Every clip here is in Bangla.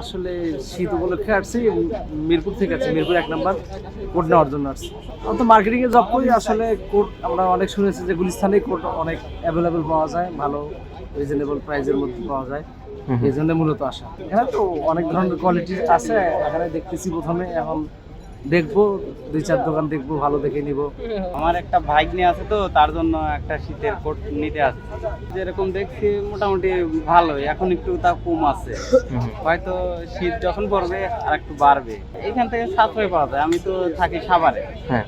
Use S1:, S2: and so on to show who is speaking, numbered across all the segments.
S1: আসলে শীত উপলক্ষে আসছি মিরপুর থেকে আছি মিরপুর এক নাম্বার কোট নেওয়ার জন্য আসছি। আমি তো মার্কেটিংয়ে জব করি আসলে কোট আমরা অনেক শুনেছি যে গুলিস্তানে কোট অনেক অ্যাভেলেবেল পাওয়া যায় ভালো রিজনেবল প্রাইসের মধ্যে পাওয়া যায়। এই জন্য মূলত আসা। এখানে তো অনেক ধরনের কোয়ালিটি আছে এখানে দেখতেছি প্রথমে এখন দেখব দুই চার দোকান দেখব ভালো দেখে নিব।
S2: আমার একটা ভাগ্নে আছে তো তার জন্য একটা শীতের কোট নিতে আসছে। যেরকম দেখছি মোটামুটি ভালোই। এখন একটু তা কম আছে। হয়তো শীত যখন পড়বে আর একটু বাড়বে। এখান থেকে সাশ্রয় পাওয়া যায়। আমি তো থাকি সাভারে।
S1: হ্যাঁ।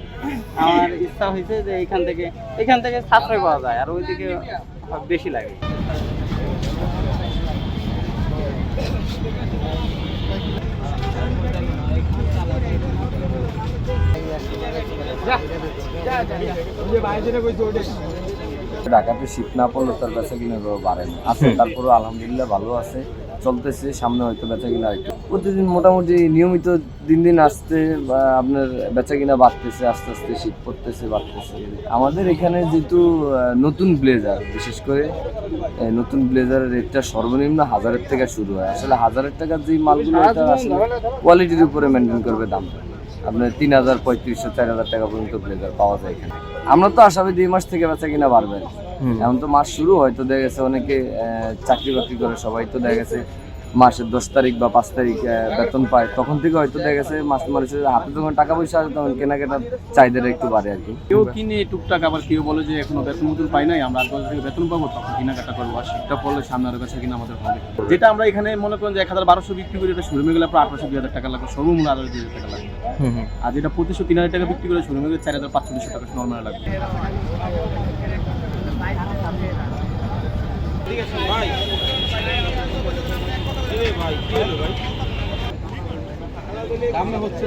S2: আমার ইচ্ছা হয়েছে যে এখান থেকে এখান থেকে সাশ্রয় পাওয়া যায় আর ওইদিকে বেশি লাগে।
S3: ঢাকাতে শীত না পড়লে তার বেচা কিনা বাড়ে না। আছে তারপরে আলহামদুলিল্লাহ ভালো আছে চলতেছে সামনে হয়তো বেচা কিনা একটু। প্রতিদিন মোটামুটি নিয়মিত দিন দিন আসতে বা আপনার বেচা কিনা বাড়তেছে আস্তে আস্তে শীত পড়তেছে বাড়তেছে। আমাদের এখানে যেহেতু নতুন ব্লেজার বিশেষ করে নতুন ব্লেজারের রেটটা সর্বনিম্ন হাজারের থেকে শুরু হয়। আসলে হাজারের টাকার যে মালগুলো এটা আসলে কোয়ালিটির উপরে মেনটেন করবে দামটা আপনার তিন হাজার পঁয়ত্রিশশো চার হাজার টাকা পর্যন্ত ব্লেজার পাওয়া যায় এখানে। আমরা তো আশাবাদী দুই মাস থেকে বেচা কিনা বাড়বে এখন তো মাস শুরু হয়তো দেখা গেছে অনেকে আহ, চাকরি বাকরি করে সবাই তো দেখা গেছে মাসের দশ তারিখ বা পাঁচ তারিখ বেতন পায় তখন থেকে হয়তো দেখা গেছে মাস মানুষের হাতে যখন টাকা পয়সা আসে তখন কেনাকাটার চাহিদাটা একটু বাড়ে আর কি।
S4: কেউ কিনে টুকটাক আবার কেউ বলে যে এখনও বেতন মতন পাই নাই আমরা আট থেকে বেতন পাবো তখন কেনাকাটা করব। আর শীতটা পড়লে সামনে আরও বেচা কিনা আমাদের হবে। যেটা আমরা এখানে মনে করেন যে এক হাজার বারোশো বিক্রি করি এটা শোরুমে গেলে আপনার আঠারোশো দুই হাজার টাকা লাগবে সর্বমূল্য আরও দুই হাজার টাকা লাগবে। আর যেটা পঁচিশশো তিন হাজার টাকা বিক্রি করে শোরুমে গেলে চার হাজার পাঁচশো দুশো টাকা নর্মাল লাগবে।
S1: দাম হচ্ছে